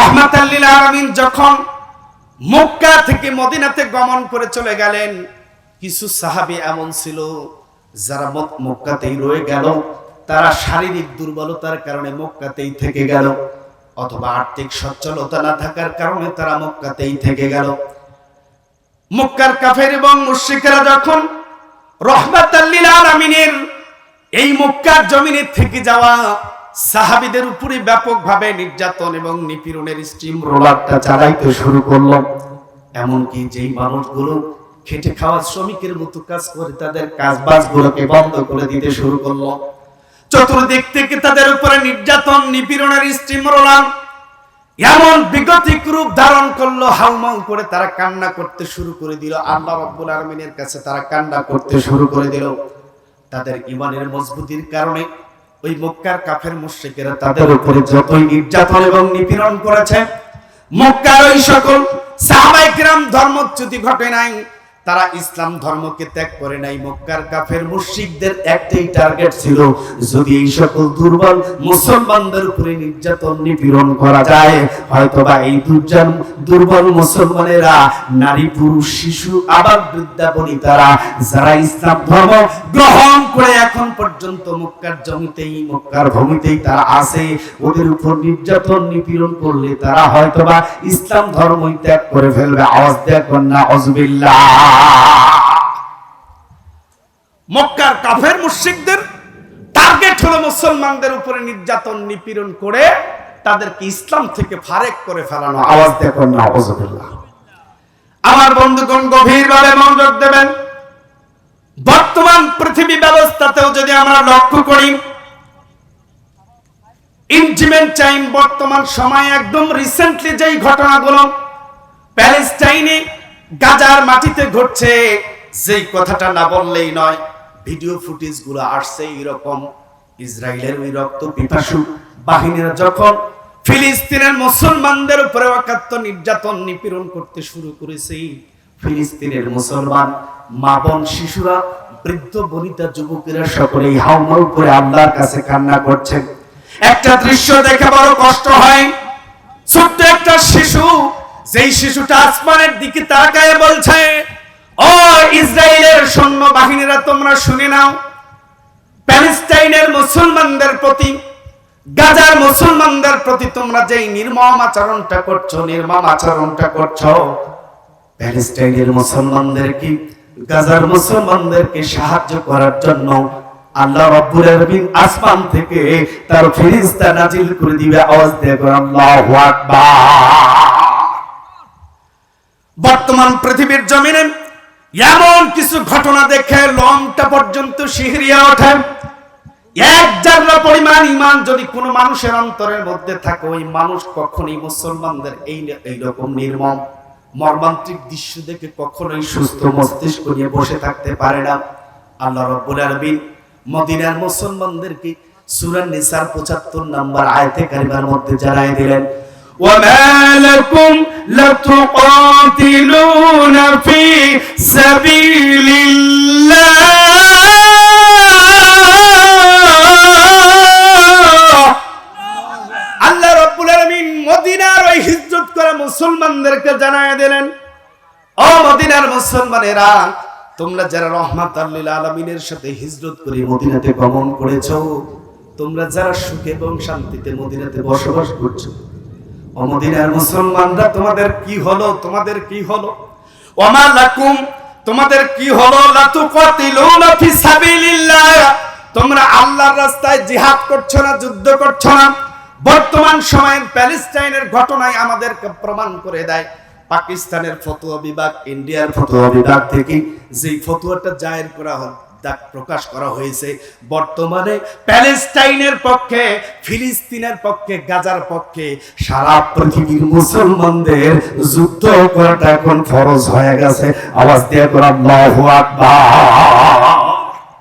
আলামিন যখন মক্কা থেকে মদিনাতে গমন করে চলে গেলেন, কিছু সাহাবী এমন ছিল যারা মক্কাতেই রয়ে গেল। তারা শারীরিক দুর্বলতার কারণে মক্কাতেই থেকে গেল, অথবা আর্থিক সচ্ছলতা না থাকার কারণে তারা মক্কাতেই থেকে গেল। মক্কার কাফের এবং মুশরিকরা যখন রহমাতাল্লিল আলামিনের এই মক্কার জমিনে থেকে যাওয়া সাহাবীদের উপরে ব্যাপকভাবে নির্যাতন এবং নিপীড়নের স্টিম রোলারটা চালাইতে শুরু করল। এমনকি যেই মানুষগুলো খেটে খাওয়া শ্রমিকের মতো কাজ করে তাদের কাজ বাজগুলোকে বন্ধ করে দিতে শুরু করল। চতুর্দিক থেকে তাদের উপরে নির্যাতন নিপীড়নের স্টিম রোলার এমন বিগতিক রূপ ধারণ করল হাউমাউ করে তারা কান্না করতে শুরু করে দিল। আল্লাহ রব্বুল আলমিনের কাছে তারা কান্না করতে শুরু করে দিল। তাদের ইমানের মজবুতির কারণে ওই মক্কার কাফের মুশ্রিকেরা তাদের উপরে যত নির্যাতন এবং নিপীড়ন করেছে মক্কার ওই সকল সাহাবায়ে কিরাম ধর্মচ্যুতি ঘটে নাই। তারা ইসলাম ধর্মকে ত্যাগ করে নাই। মক্কার কাফের মুশরিকদের একটাই টার্গেট ছিল যদি এই সকল দুর্বল মুসলমানদের উপরে নির্যাতন নিপীড়ন করা যায়, হয়তোবা এই দুর্জন দুর্বল মুসলমানেরা, নারী, পুরুষ, শিশু আবার বৃদ্ধা বনিতারা যারা ইসলাম ধর্ম গ্রহণ করে এখন পর্যন্ত মক্কার জমিতেই, মক্কার ভূমিতেই তারা আছে, ওদের উপর নির্যাতন নিপীড়ন করলে তারা হয়তোবা ইসলাম ধর্মই ত্যাগ করে ফেলবে। আওয়াজ দেয় কন্যা অজবিল্লাহ মক্কার কাফের মুশরিকদের টার্গেট হলো মুসলমানদের উপরে নির্যাতন নিপীড়ন করে তাদেরকে ইসলাম থেকে ফারেক করে ফেলানো। আওয়াজ অজবিল্লাহ আমার বন্ধুগণ গভীরভাবে মনোযোগ দেবেন। বর্তমান পৃথিবী ব্যবস্থাতেও যদি আমরা লক্ষ্য করি ইনজিমেন্ট টাইম বর্তমান সময় একদম রিসেন্টলি যেই ঘটনাগুলো প্যালেস্টাইনে গাজার মাটিতে ঘটছে, যেই কথাটা না বললেই নয়, ভিডিও ফুটেজগুলো আসছে এরকম ইসরায়েলের ওই রক্ত পিপাসু বাহিনীরা যখন ফিলিস্তিনের মুসলমানদের উপরে অকাত্য নির্যাতন নিপীড়ন করতে শুরু করেছে, ফিলিস্তিনের মুসলমান মা বোন শিশুরা, বৃদ্ধ বনিতা যুবকেরা সকলেই হাউমাউ করে আল্লাহর কাছে কান্না করছেন একটা দৃশ্য দেখে বড় কষ্ট হয়, ছোট্ট একটা শিশু যেই শিশুটা আসমানের দিকে তাকায় বলছে, ও ইসরায়েলের সৈন্য বাহিনীরা তোমরা শুনে নাও, প্যালেস্টাইনের মুসলমানদের প্রতি, গাজার মুসলমানদের প্রতি তোমরা যেই নির্মম আচরণটা করছ, নির্মম আচরণটা করছ, প্যালেস্টাইনের মুসলমানদেরকে গাজার মুসলমানদেরকে সাহায্য করার জন্য আল্লাহ রাব্বুল আলামিন আসমান থেকে তার ফেরেশতা নাজিল করে দিবে আওয়াজ দিয়ে আল্লাহু আকবার বর্তমান পৃথিবীর জমিনে এমন কিছু ঘটনা দেখে লংটা পর্যন্ত শিহরিয়া ওঠে। এক জাররা পরিমাণ ইমান যদি কোনো মানুষের অন্তরের মধ্যে থাকে, ওই মানুষ কখনোই মুসলমানদের এই এইরকম নির্মম, মর্মান্তিক দৃশ্য দেখে কখনোই সুস্থ মস্তিষ্ক নিয়ে বসে থাকতে পারে না। আল্লাহ রব্বুল আলামিন মদিনার মুসলমানদেরকে সূরা নিসার 75 নাম্বার আয়াতে কারিমার মধ্যে জানাই দিলেন وما لكم لتقاتلون في سبيل الله আল্লাহ রাব্বুল আলামিন মদিনার ওই হিজরত করা মুসলমানদেরকে জানায় দিলেন ও মদিনার মুসলমানেরা তোমরা যারা রহমাত আল্লিল আলমিনের সাথে হিজরত করে মদিনাতে গমন করেছো তোমরা যারা সুখে এবং শান্তিতে মদিনাতে বসবাস করছো ও মদিনার মুসলমানরা তোমাদের কি হলো? তোমাদের কি হলো? ওমা লাকুম, তোমাদের কি হলো? ফি সাবিলিল্লাহ। তোমরা আল্লাহর রাস্তায় জিহাদ করছ না, যুদ্ধ করছ না? বর্তমান সময়ের প্যালেস্টাইনের ঘটনায় আমাদেরকে প্রমাণ করে দেয়। পাকিস্তানের ফতোয়া বিভাগ, ইন্ডিয়ার ফতোয়া বিভাগ থেকে যেই ফতোয়াটা জায়ের করা হয় ডাক প্রকাশ করা হয়েছে। বর্তমানে প্যালেস্টাইনের পক্ষে, ফিলিস্তিনের পক্ষে, গাজার পক্ষে সারা পৃথিবীর মুসলমানদের যুদ্ধ করাটা এখন ফরজ হয়ে গেছে। আওয়াজ দিয়ে করা আল্লাহু আকবার।